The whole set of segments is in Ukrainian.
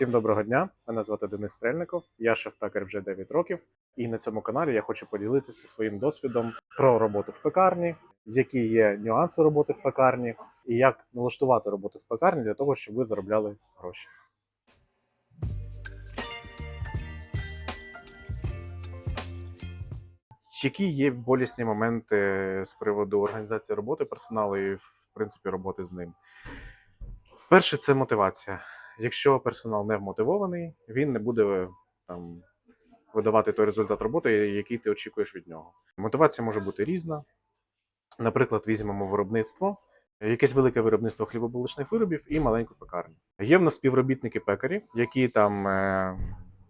Всім доброго дня! Мене звати Денис Стрельников, я шеф-пекар вже 9 років, і на цьому каналі я хочу поділитися своїм досвідом про роботу в пекарні, які є нюанси роботи в пекарні, і як налаштувати роботу в пекарні для того, щоб ви заробляли гроші. Які є болісні моменти з приводу організації роботи персоналу і, в принципі, роботи з ним? Перше це мотивація. Якщо персонал не вмотивований, він не буде там видавати той результат роботи, який ти очікуєш від нього. Мотивація може бути різна. Наприклад, візьмемо виробництво, якесь велике виробництво хлібобулочних виробів і маленьку пекарню. Є в нас співробітники пекарі, які там е,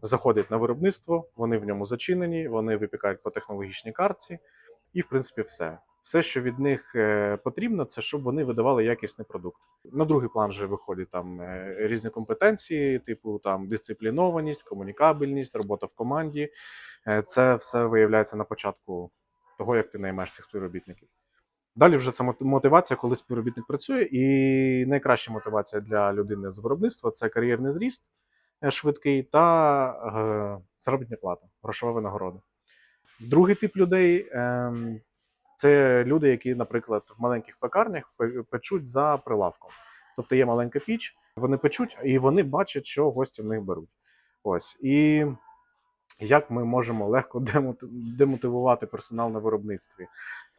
заходять на виробництво, вони в ньому зачинені, вони випікають по технологічній картці, і в принципі все. Все, що від них е, потрібно, це щоб вони видавали якісний продукт. На другий план вже виходять там е, різні компетенції, типу там дисциплінованість, комунікабельність, робота в команді. Е, Це все виявляється на початку того, як ти наймаєш цих співробітників. Далі вже це мотивація, коли співробітник працює, і найкраща мотивація для людини з виробництва це кар'єрний зріст швидкий та заробітна плата, грошова винагорода. Другий тип людей ем, це люди, які, наприклад, в маленьких пекарнях печуть за прилавком. Тобто є маленька піч, вони печуть і вони бачать, що гості в них беруть. Ось. І як ми можемо легко демоти- демотивувати персонал на виробництві?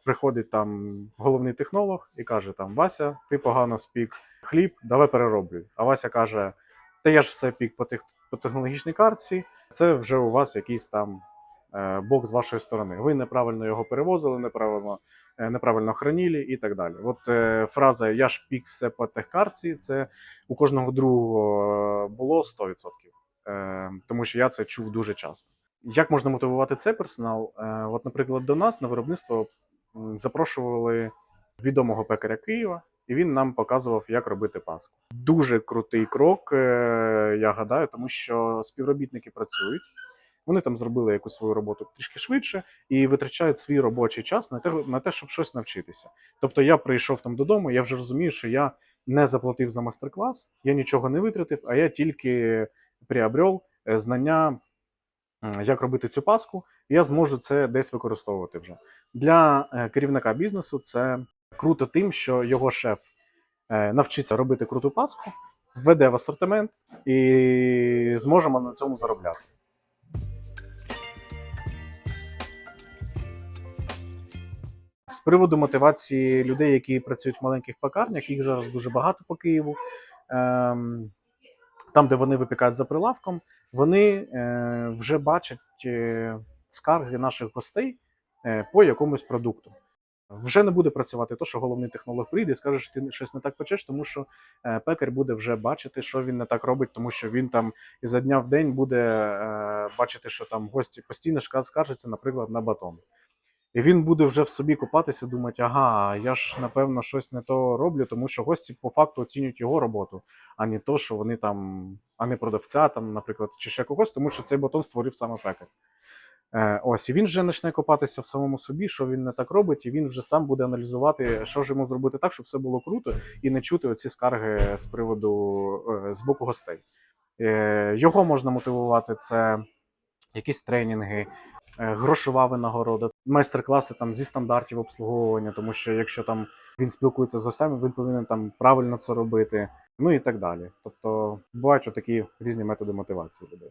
Приходить там головний технолог і каже: там Вася, ти погано спік хліб, давай перероблюй. А Вася каже: Та я ж все пік по, тех, по технологічній картці, це вже у вас якийсь там бок з вашої сторони. Ви неправильно його перевозили, неправильно, е, неправильно хранили і так далі. От е, фраза Я ж пік все по техкарці, це у кожного другого було 100%. Е, тому що я це чув дуже часто. Як можна мотивувати цей персонал? Е, от, наприклад, до нас на виробництво запрошували відомого пекаря Києва, і він нам показував, як робити паску. Дуже крутий крок, е, я гадаю, тому що співробітники працюють. Вони там зробили якусь свою роботу трішки швидше і витрачають свій робочий час на те, на те, щоб щось навчитися. Тобто я прийшов там додому, я вже розумію, що я не заплатив за мастер-клас, я нічого не витратив, а я тільки приобрел е, знання, як робити цю паску, і я зможу це десь використовувати вже. Для е, керівника бізнесу це круто тим, що його шеф е, навчиться робити круту паску, введе в асортимент і зможемо на цьому заробляти. Приводу мотивації людей, які працюють в маленьких пекарнях, їх зараз дуже багато по Києву. Ем, там, де вони випікають за прилавком, вони е, вже бачать е, скарги наших гостей е, по якомусь продукту. Вже не буде працювати то, що головний технолог прийде і скаже, що ти щось не так печеш, тому що пекар буде вже бачити, що він не так робить, тому що він там ізо дня в день буде бачити, що там гості постійно скаржаться, наприклад, на батон. І він буде вже в собі купатися, думати, ага, я ж напевно щось не то роблю, тому що гості по факту оцінюють його роботу, а не то, що вони там, а не продавця, там, наприклад, чи ще когось, тому що цей батон створив саме пекар. Е, ось, і він вже почне копатися в самому собі, що він не так робить, і він вже сам буде аналізувати, що ж йому зробити так, щоб все було круто, і не чути оці скарги з приводу е, з боку гостей. Е, його можна мотивувати це якісь тренінги, е, грошова винагорода, майстер-класи там зі стандартів обслуговування, тому що якщо там він спілкується з гостями, він повинен там правильно це робити, ну і так далі. Тобто бувають такі різні методи мотивації людей.